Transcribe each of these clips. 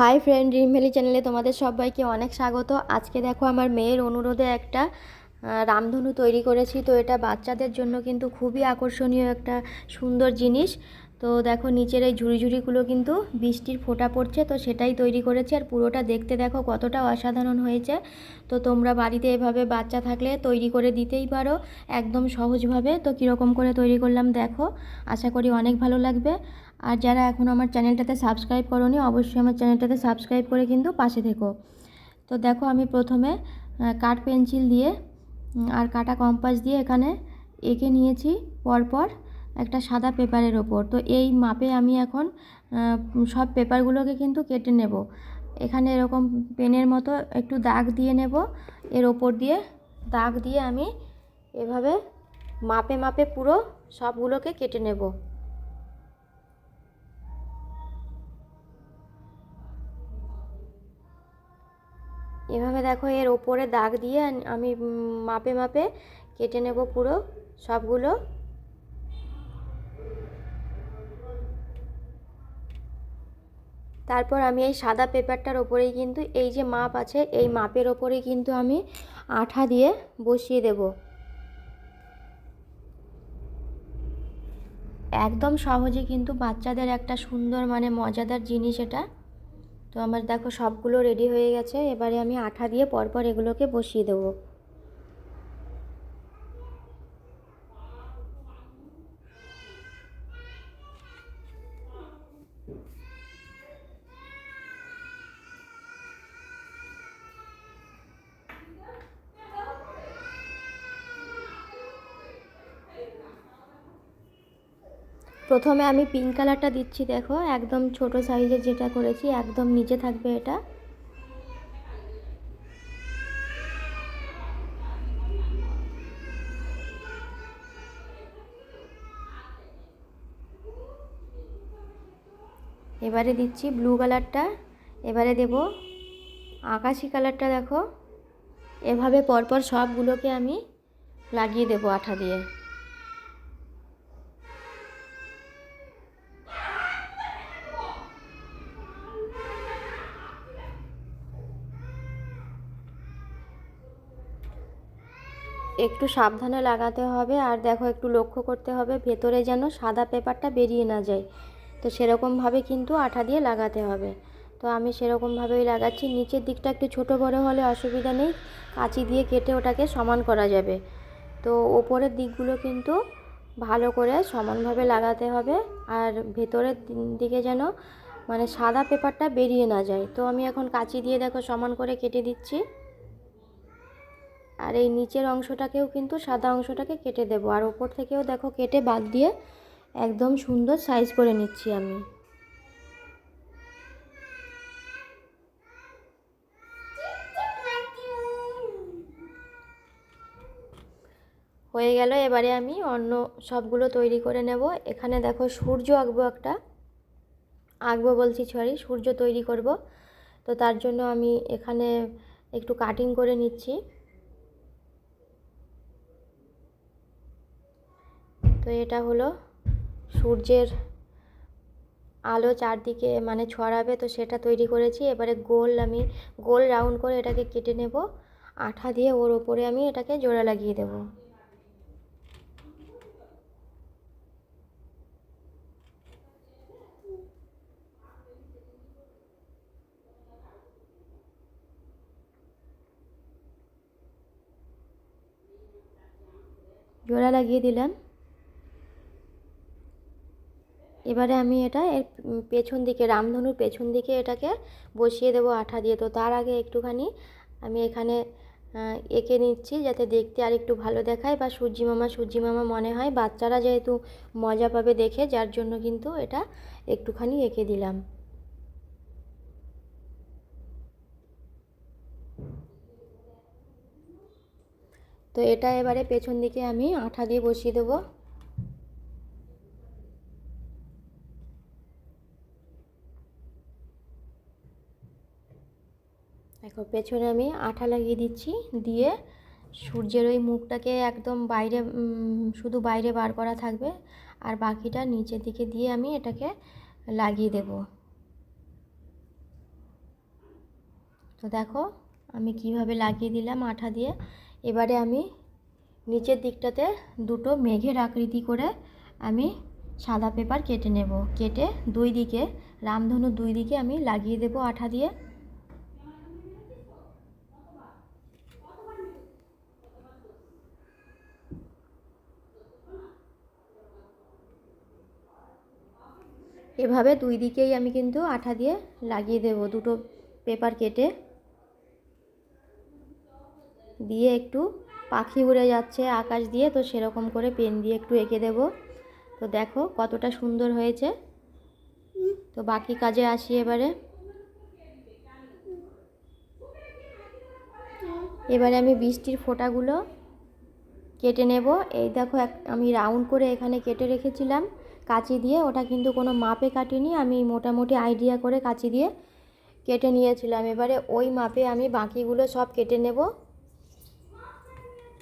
Hi friend dream valley চ্যানেলে তোমাদের সবাইকে অনেক স্বাগত। আজকে দেখো আমার মেয়ের অনুরোধে একটা রামধনু তৈরি করেছি। তো এটা বাচ্চাদের জন্য কিন্তু খুবই আকর্ষণীয় একটা সুন্দর জিনিস। তো দেখো নিচের এই ঝুড়ি ঝুড়িগুলো কিন্তু বৃষ্টির ফোঁটা পড়ছে, তো সেটাই তৈরি করেছে আর পুরোটা দেখতে দেখো কতটা অসাধারণ হয়েছে। তো তোমরা বাড়িতে এভাবে বাচ্চা থাকলে তৈরি করে দিতেই পারো একদম সহজভাবে। তো কীরকম করে তৈরি করলাম দেখো, আশা করি অনেক ভালো লাগবে। আর যারা এখন আমার চ্যানেলটাতে সাবস্ক্রাইব করোনি, অবশ্যই আমার চ্যানেলটাতে সাবস্ক্রাইব করে কিন্তু পাশে থেকো। তো দেখো আমি প্রথমে কাঠ পেন্সিল দিয়ে আর কাটা কম্পাস দিয়ে এখানে এঁকে নিয়েছি পরপর। একটা সাদা পেপারের ওপর। তো এই মাপে আমি এখন সব পেপারগুলোকে কিন্তু কেটে নেব। এখানে এরকম পেনের মতো একটু দাগ দিয়ে নেব। এর ওপর দিয়ে দাগ দিয়ে আমি এভাবে মাপে মাপে পুরো সবগুলোকে কেটে নেব। এভাবে দেখো এর ওপরে দাগ দিয়ে আমি মাপে মাপে কেটে নেব পুরো সবগুলো। তারপর আমি এই সাদা পেপারটার ওপরেই কিন্তু এই যে মাপ আছে, এই মাপের ওপরেই কিন্তু আমি আঠা দিয়ে বসিয়ে দেব। একদম সহজে কিন্তু বাচ্চাদের একটা সুন্দর মানে মজাদার জিনিস এটা। তো আমার দেখো সবগুলো রেডি হয়ে গেছে, এবারে আমি আঠা দিয়ে পরপর এগুলোকে বসিয়ে দেবো। প্রথমে আমি পিঙ্ক কালারটা দিচ্ছি, দেখো, একদম ছোট সাইজের যেটা করেছি, একদম নিচে থাকবে এটা। এবারে দিচ্ছি ব্লু কালারটা এবারে দেব আকাশি কালারটা দেখো। এভাবে পরপর সবগুলোকে আমি লাগিয়ে দেবো আঠা দিয়ে। একটু সাবধানে লাগাতে হবে আর দেখো একটু লক্ষ্য করতে হবে ভেতরে যেন সাদা পেপারটা বেরিয়ে না যায়। তো সেরকমভাবে কিন্তু আঠা দিয়ে লাগাতে হবে। তো আমি সেরকমভাবেই লাগাচ্ছি। নিচের দিকটা একটু ছোট বড় হলে অসুবিধা নেই। কাঁচি দিয়ে কেটে ওটাকে সমান করা যাবে। তো ওপরের দিকগুলো কিন্তু ভালো করে সমানভাবে লাগাতে হবে আর ভেতরের দিকে যেন মানে সাদা পেপারটা বেরিয়ে না যায়। তো আমি এখন কাঁচি দিয়ে দেখো সমান করে কেটে দিচ্ছি। আর এই নিচের অংশটাকেও কিন্তু সাদা অংশটাকে কেটে দেবো। আর ওপর থেকেও দেখো কেটে বাদ দিয়ে একদম সুন্দর সাইজ করে নিচ্ছি আমি। হয়ে গেল, এবারে আমি অন্য সবগুলো তৈরি করে নেব। এখানে দেখো সূর্য আঁকবো একটা। আঁকবো বলছি সরি সূর্য তৈরি করব। তো তার জন্য আমি এখানে একটু কাটিং করে নিচ্ছি। তো এটা হলো সূর্যের আলো চারদিকে মানে ছড়াবে, তো সেটা তৈরি করেছি। এবারে গোল আমি, গোল রাউন্ড করে এটাকে কেটে নেব। আঠা দিয়ে ওর ওপরে আমি এটাকে জোড়া লাগিয়ে দেব। জোড়া লাগিয়ে দিলাম। এবারে আমি এটা এর পেছন দিকে, রামধনুর পেছন দিকে এটাকে বসিয়ে দেবো আঠা দিয়ে। তো তার আগে একটুখানি আমি এখানে এঁকে নিচ্ছি যাতে দেখতে আর একটু ভালো দেখায় বা সূর্যি মামা সূর্যি মামা মনে হয়। বাচ্চারা যেহেতু মজা পাবে দেখে, যার জন্য কিন্তু এটা একটুখানি এঁকে দিলাম। তো এটা এবারে পেছন দিকে আমি আঠা দিয়ে বসিয়ে দেবো দেখো পেছনে আমি আঠা লাগিয়ে দিচ্ছি, দিয়ে সূর্যের ওই মুখটাকে একদম বাইরে শুধু বাইরে বার করা থাকবে। আর বাকিটা নিচের দিকে দিয়ে আমি এটাকে লাগিয়ে দেব। তো দেখো, আমি কীভাবে লাগিয়ে দিলাম আঠা দিয়ে। এবারে আমি নিচের দিকটাতে দুটো মেঘের আকৃতি করে আমি সাদা পেপার কেটে নেব। কেটে দুই দিকে, রামধনু দুই দিকে আমি লাগিয়ে দেব আঠা দিয়ে। এভাবে দুই দিকেই আমি কিন্তু আঠা দিয়ে লাগিয়ে দেব। দুটো পেপার কেটে দিয়ে একটু পাখি উড়ে যাচ্ছে আকাশ দিয়ে, তো সেরকম করে পেন দিয়ে একটু এঁকে দেব। তো দেখো কতটা সুন্দর হয়েছে। তো বাকি কাজে আসি এবারে। এবারে আমি বৃষ্টির ফোঁটাগুলো কেটে নেব। এই দেখো এক আমি রাউন্ড করে এখানে কেটে রেখেছিলাম। কাঁচি দিয়ে, ওটা কিন্তু কোনো মাপে কাটিনি, আমি মোটামুটি আইডিয়া করে কাঁচি দিয়ে কেটে নিয়েছিলাম। এবারে ওই মাপে আমি বাকিগুলো সব কেটে নেব।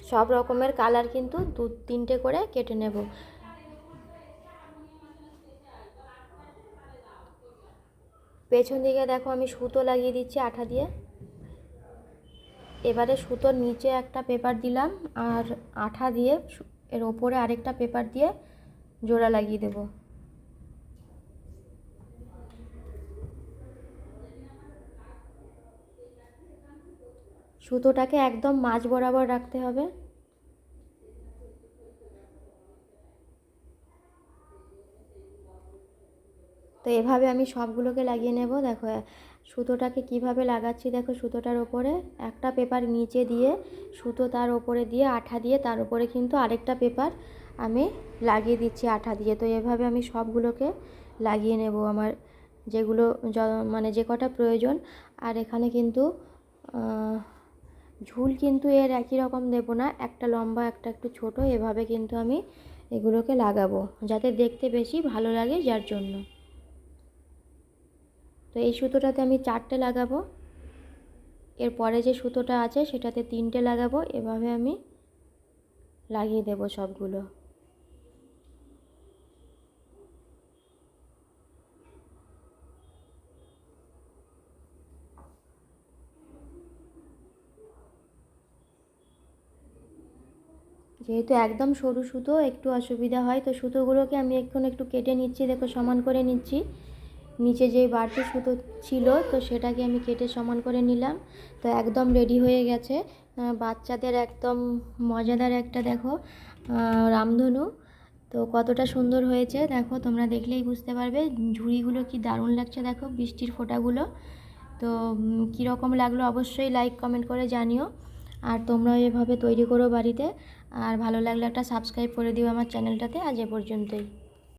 সব রকমের কালার কিন্তু দু তিনটে করে কেটে নেব। পেছন দিকে দেখো আমি সুতো লাগিয়ে দিচ্ছি আঠা দিয়ে। এবারে সুতোর নিচে একটা পেপার দিলাম, আর আঠা দিয়ে এর ওপরে আরেকটা পেপার দিয়ে জোড়া লাগিয়ে দেব। সুতোটাকে একদম মাঝ বরাবর রাখতে হবে। তো এভাবে আমি সবগুলোকে লাগিয়ে নেব। দেখো, সুতোটাকে কীভাবে লাগাচ্ছি দেখো সুতোটার ওপরে। একটা পেপার নিচে দিয়ে সুতো তার ওপরে দিয়ে আঠা দিয়ে তার উপরে কিন্তু আরেকটা পেপার আমি লাগিয়ে দিচ্ছি আঠা দিয়ে। তো এভাবে আমি সবগুলোকে লাগিয়ে নেব আমার যেগুলো মানে যে কটা প্রয়োজন। আর এখানে কিন্তু ঝুল কিন্তু এর একই রকম দেবো না, একটা লম্বা, একটা একটু ছোট। এভাবে কিন্তু আমি এগুলোকে লাগাবো যাতে দেখতে বেশি ভালো লাগে যার জন্য। তো এই সুতোটাতে আমি চারটে লাগাবো। এর পরে যে সুতোটা আছে সেটাতে তিনটে লাগাবো। এভাবে আমি লাগিয়ে দেব সবগুলো। যেহেতু একদম সরু সুতো, একটু অসুবিধা হয়, তো সুতোগুলোকে আমি এখন একটু কেটে নিচ্ছি, দেখো সমান করে নিচ্ছি। নিচে যে বাড়তি সুতো ছিল, তো সেটাকে আমি কেটে সমান করে নিলাম। তো একদম রেডি হয়ে গেছে। বাচ্চাদের একদম মজাদার একটা, দেখো রামধনু। তো কতটা সুন্দর হয়েছে, দেখো, তোমরা দেখলেই বুঝতে পারবে। ঝুড়িগুলো কি দারুণ লাগছে, দেখো, বৃষ্টির ফোঁটাগুলো। তো কীরকম লাগল অবশ্যই লাইক কমেন্ট করে জানিও। আর তোমরাও এভাবে তৈরি করো বাড়িতে। আর ভালো লাগলে একটা সাবস্ক্রাইব করে দিও আমার চ্যানেলটাতে আজ এ পর্যন্তই।